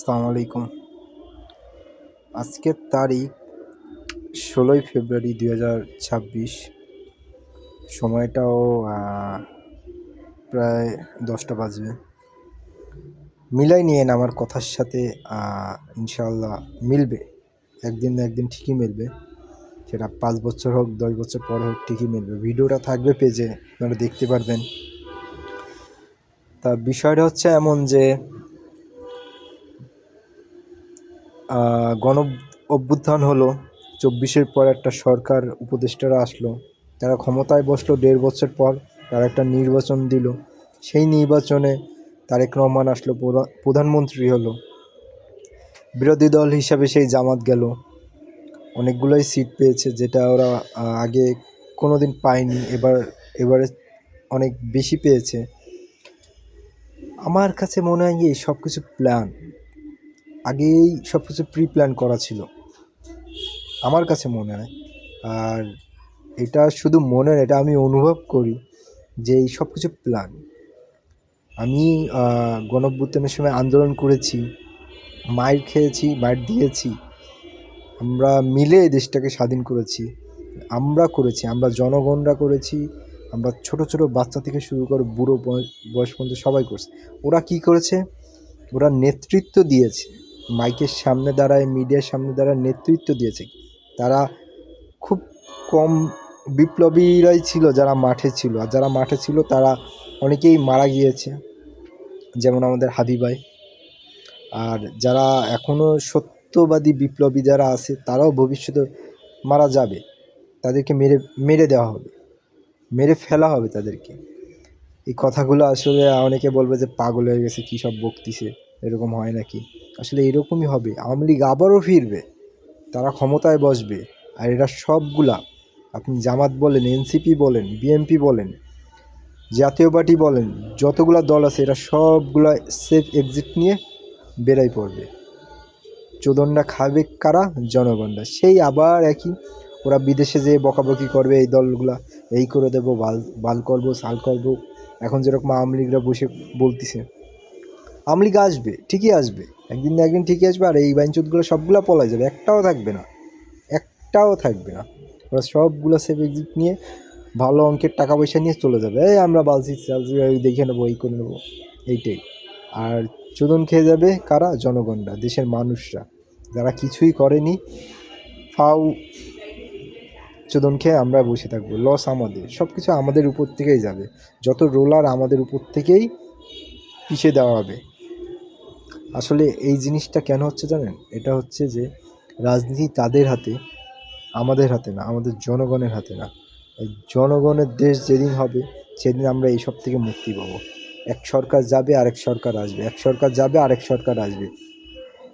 আসসালামু আলাইকুম। আজকের তারিখ ষোলোই ফেব্রুয়ারি দুই হাজার ছাব্বিশ। সময়টাও প্রায় দশটা বাজবে। মিলাই নিয়েন আমার কথার সাথে ইনশাল্লাহ মিলবে। একদিন না একদিন ঠিকই মিলবে। সেটা পাঁচ বছর হোক, দশ বছর পরে হোক, ঠিকই মিলবে। ভিডিওটা থাকবে পেজে, আপনারা দেখতে পারবেন। তা বিষয়টা হচ্ছে এমন যে গণ অভ্যুত্থান হলো, চব্বিশের পর একটা সরকার উপদেষ্টারা আসলো। তারা ক্ষমতায় বসল, দেড় বছর পর তারা একটা নির্বাচন দিল। সেই নির্বাচনে তারেক রহমান আসলো, প্রধা- প্রধানমন্ত্রী হলো। বিরোধী দল হিসাবে সেই জামাত গেল। অনেকগুলোই সিট পেয়েছে, যেটা ওরা আগে কোনো দিন পায়নি, এবার, এবারে অনেক বেশি পেয়েছে। আমার কাছে মনে হয় এই সব কিছু প্ল্যান। আগেই সব কিছু প্রি প্ল্যান করা ছিল। আমার কাছে মনে হয়। আর এটা শুধু মনে এটা আমি অনুভব করি যে এই সব কিছু প্ল্যান আমি গণভ্যুত্থানের সময় আন্দোলন করেছি, মাইর খেয়েছি, মাইর দিয়েছি। আমরা মিলে এই দেশটাকে স্বাধীন করেছি। আমরা করেছি, আমরা জনগণরা করেছি, আমরা ছোট ছোট বাচ্চা থেকে শুরু করে বুড়ো বয়- বয়স পর্যন্ত সবাই করছে। ওরা কি করেছে? ওরা নেতৃত্ব দিয়েছে। মাইকের সামনে দাঁড়ায়, মিডিয়ার সামনে দাঁড়ায় নেতৃত্ব দিয়েছে। তারা খুব কম বিপ্লবীরাই ছিল যারা মাঠে ছিল। আর যারা মাঠে ছিল, তারা অনেকেই মারা গিয়েছে। যেমন আমাদের হাদি ভাই। আর যারা এখনও সত্যবাদী বিপ্লবী যারা আছে, তারাও ভবিষ্যতে মারা যাবে। তাদেরকে মেরে মেরে দেওয়া হবে। মেরে ফেলা হবে তাদেরকে। এই কথাগুলো আসলে অনেকে বলবে যে, পাগল হয়ে গেছে, কী সব বকতিছে? এরকম হয় নাকি? আসলে এরকমই হবে। আওয়ামী লীগ আবারও ফিরবে। তারা ক্ষমতায় বসবে। আর এরা সবগুলা, আপনি জামাত বলেন, এনসিপি বলেন, বিএনপি বলেন, জাতীয় পার্টি বলেন, যতগুলা দল আছে, এরা সবগুলা সেফ এক্সিট নিয়ে বেরাই পড়বে। চোদনটা খাবে কারা? জনগণরা। সেই আবার একই। ওরা বিদেশে যেয়ে বকাবকি করবে, এই দলগুলা, এই করে দেবো, বাল বাল করব, সাল করব। এখন যেরকম আওয়ামী লীগরা বসে বলতিছে আওয়ামী লীগ আসবে, ঠিকই আসবে। একদিন না একদিন ঠিকই আসবে, আর এই বাইনচুতগুলো সবগুলো পলাই যাবে, একটাও থাকবে না, একটাও থাকবে না। ওরা সবগুলো সেভ এক্সিট নিয়ে ভালো অঙ্কের টাকা পয়সা নিয়ে চলে যাবে। এই আমরা বালছি, চালছি, এই দেখে নেব, এই করে নেব, এইটাই। আর চোদন খেয়ে যাবে কারা? জনগণরা, দেশের মানুষরা। যারা কিছুই করেনি, ফাউ চোদন খেয়ে আমরা বসে থাকব। লস আমাদের সব কিছু আমাদের উপর থেকেই যাবে। যত রোলার আমাদের উপর থেকেই পিছিয়ে দেওয়া হবে। আসলে এই জিনিসটা কেন হচ্ছে জানেন? এটা হচ্ছে যে রাজনীতি তাদের হাতে, আমাদের হাতে না, আমাদের জনগণের হাতে না। জনগণের দেশ যেদিন হবে, সেদিন আমরা এইসব থেকে মুক্তি পাবো। এক সরকার যাবে, আরেক সরকার আসবে। এক সরকার যাবে, আরেক সরকার আসবে।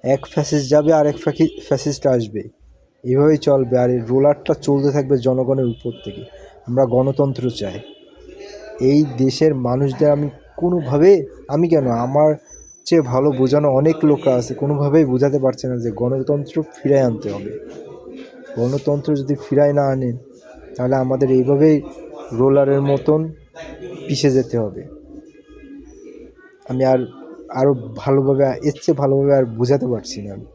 এক ফ্যাসিস্ট যাবে, আরেক ফ্যাসিস্ট আসবে। এভাবেই চলবে আর এই রোলারটা চলতে থাকবে জনগণের উপর থেকে। আমরা গণতন্ত্র চাই। এই দেশের মানুষদের আমি কোনোভাবে, আমি কেন? আমার চেয়ে ভালো বোঝানো অনেক লোক আছে, কোনোভাবেই বোঝাতে পারছে না যে গণতন্ত্র ফিরায় আনতে হবে। গণতন্ত্র যদি ফিরায় না আনেন, তাহলে আমাদের এইভাবেই রোলারের মতন পিষে যেতে হবে। আমি আর আরও ভালোভাবে, এর চেয়ে ভালোভাবে আর বোঝাতে পারছি না আমি।